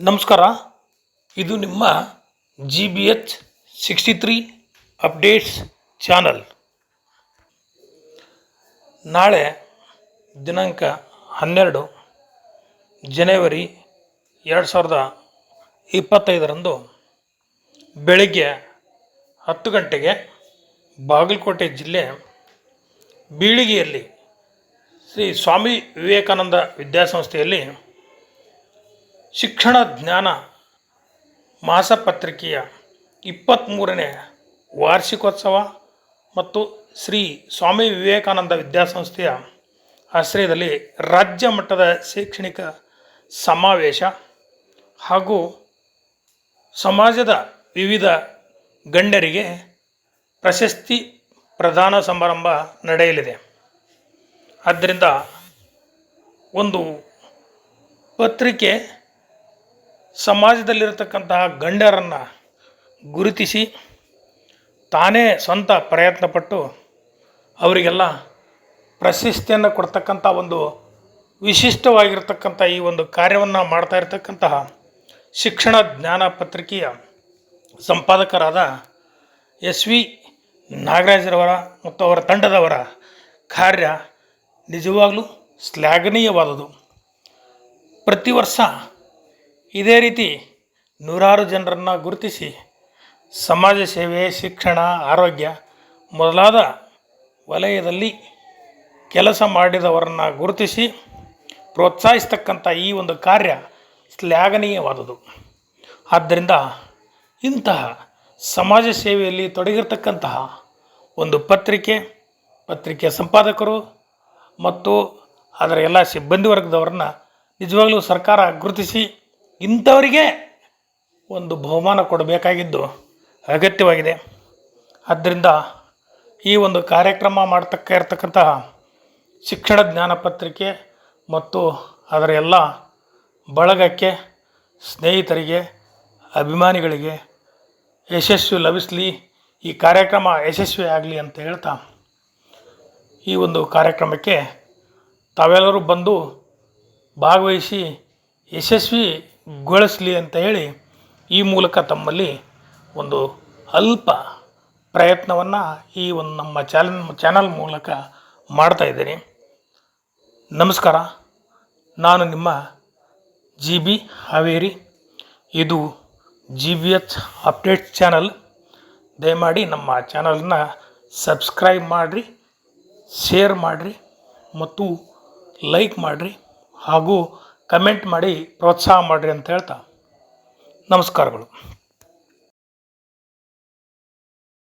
ನಮಸ್ಕಾರ. ಇದು ನಿಮ್ಮ G B H sixty three updates channel ನಾಳೆ ದಿನಾಂಕ ಹನ್ನೆರಡು ಜನವರಿ ಎರಡು ಸಾವಿರದ ಇಪ್ಪತ್ತೈದರಂದು ಬೆಳಗ್ಗೆ ಹತ್ತು ಗಂಟೆಗೆ ಬಾಗಲಕೋಟೆ ಜಿಲ್ಲೆ ಬೀಳಿಗೆಯಲ್ಲಿ ಶ್ರೀ ಸ್ವಾಮಿ ವಿವೇಕಾನಂದ ವಿದ್ಯಾಸಂಸ್ಥೆಯಲ್ಲಿ ಶಿಕ್ಷಣ ಜ್ಞಾನ ಮಾಸಪತ್ರಿಕೆಯ ಇಪ್ಪತ್ತ್ಮೂರನೇ ವಾರ್ಷಿಕೋತ್ಸವ ಮತ್ತು ಶ್ರೀ ಸ್ವಾಮಿ ವಿವೇಕಾನಂದ ವಿದ್ಯಾಸಂಸ್ಥೆಯ ಆಶ್ರಯದಲ್ಲಿ ರಾಜ್ಯ ಮಟ್ಟದ ಶೈಕ್ಷಣಿಕ ಸಮಾವೇಶ ಹಾಗೂ ಸಮಾಜದ ವಿವಿಧ ಗಣ್ಯರಿಗೆ ಪ್ರಶಸ್ತಿ ಪ್ರದಾನ ಸಮಾರಂಭ ನಡೆಯಲಿದೆ. ಆದ್ದರಿಂದ ಒಂದು ಪತ್ರಿಕೆ ಸಮಾಜದಲ್ಲಿರತಕ್ಕಂತಹ ಗಣ್ಯರನ್ನು ಗುರುತಿಸಿ ತಾನೇ ಸ್ವಂತ ಪ್ರಯತ್ನಪಟ್ಟು ಅವರಿಗೆಲ್ಲ ಪ್ರಶಸ್ತಿಯನ್ನು ಕೊಡ್ತಕ್ಕಂಥ ಒಂದು ವಿಶಿಷ್ಟವಾಗಿರ್ತಕ್ಕಂಥ ಈ ಒಂದು ಕಾರ್ಯವನ್ನು ಮಾಡ್ತಾ ಇರತಕ್ಕಂತಹ ಶಿಕ್ಷಣ ಜ್ಞಾನ ಪತ್ರಿಕೆಯ ಸಂಪಾದಕರಾದ ಎಸ್ ವಿ ನಾಗರಾಜರವರ ಮತ್ತು ಅವರ ತಂಡದವರ ಕಾರ್ಯ ನಿಜವಾಗಲೂ ಶ್ಲಾಘನೀಯವಾದುದು ಪ್ರತಿ ವರ್ಷ ಇದೇ ರೀತಿ ನೂರಾರು ಜನರನ್ನು ಗುರುತಿಸಿ ಸಮಾಜ ಸೇವೆ, ಶಿಕ್ಷಣ, ಆರೋಗ್ಯ ಮೊದಲಾದ ವಲಯದಲ್ಲಿ ಕೆಲಸ ಮಾಡಿದವರನ್ನು ಗುರುತಿಸಿ ಪ್ರೋತ್ಸಾಹಿಸ್ತಕ್ಕಂಥ ಈ ಒಂದು ಕಾರ್ಯ ಶ್ಲಾಘನೀಯವಾದುದು ಆದ್ದರಿಂದ ಇಂತಹ ಸಮಾಜ ಸೇವೆಯಲ್ಲಿ ತೊಡಗಿರ್ತಕ್ಕಂತಹ ಒಂದು ಪತ್ರಿಕೆ, ಪತ್ರಿಕೆಯ ಸಂಪಾದಕರು ಮತ್ತು ಅದರ ಎಲ್ಲ ಸಿಬ್ಬಂದಿ ವರ್ಗದವರನ್ನು ನಿಜವಾಗಲೂ ಸರ್ಕಾರ ಗುರುತಿಸಿ ಇಂಥವರಿಗೆ ಒಂದು ಬಹುಮಾನ ಕೊಡಬೇಕಾಗಿದ್ದು ಅಗತ್ಯವಾಗಿದೆ. ಆದ್ದರಿಂದ ಈ ಒಂದು ಕಾರ್ಯಕ್ರಮ ಮಾಡ್ತಕ್ಕ ಇರತಕ್ಕಂತಹ ಶಿಕ್ಷಣ ಜ್ಞಾನ ಪತ್ರಿಕೆ ಮತ್ತು ಅದರ ಎಲ್ಲ ಬಳಗಕ್ಕೆ ಸ್ನೇಹಿತರಿಗೆ, ಅಭಿಮಾನಿಗಳಿಗೆ ಯಶಸ್ವಿ ಲಭಿಸಲಿ, ಈ ಕಾರ್ಯಕ್ರಮ ಯಶಸ್ವಿ ಆಗಲಿ ಅಂತ ಹೇಳ್ತಾ ಈ ಒಂದು ಕಾರ್ಯಕ್ರಮಕ್ಕೆ ತಾವೆಲ್ಲರೂ ಬಂದು ಭಾಗವಹಿಸಿ ಯಶಸ್ವಿಗೊಳಿಸಲಿ ಅಂತ ಹೇಳಿ ಈ ಮೂಲಕ ತಮ್ಮಲ್ಲಿ ಒಂದು ಅಲ್ಪ ಪ್ರಯತ್ನವನ್ನು ಈ ಒಂದು ನಮ್ಮ ಚಾನಲ್ ಚಾನಲ್ ಮೂಲಕ ಮಾಡ್ತಾ ಇದ್ದೀನಿ. ನಮಸ್ಕಾರ. ನಾನು ನಿಮ್ಮ ಜಿ ಬಿ ಹಾವೇರಿ. ಇದು G B H update channel. ದಯಮಾಡಿ ನಮ್ಮ ಚಾನಲನ್ನ ಸಬ್ಸ್ಕ್ರೈಬ್ ಮಾಡಿರಿ, ಶೇರ್ ಮಾಡಿರಿ ಮತ್ತು ಲೈಕ್ ಮಾಡಿರಿ ಹಾಗೂ ಕಮೆಂಟ್ ಮಾಡಿ ಪ್ರೋತ್ಸಾಹ ಮಾಡಿರಿ ಅಂತ ಹೇಳ್ತಾ. ನಮಸ್ಕಾರಗಳು.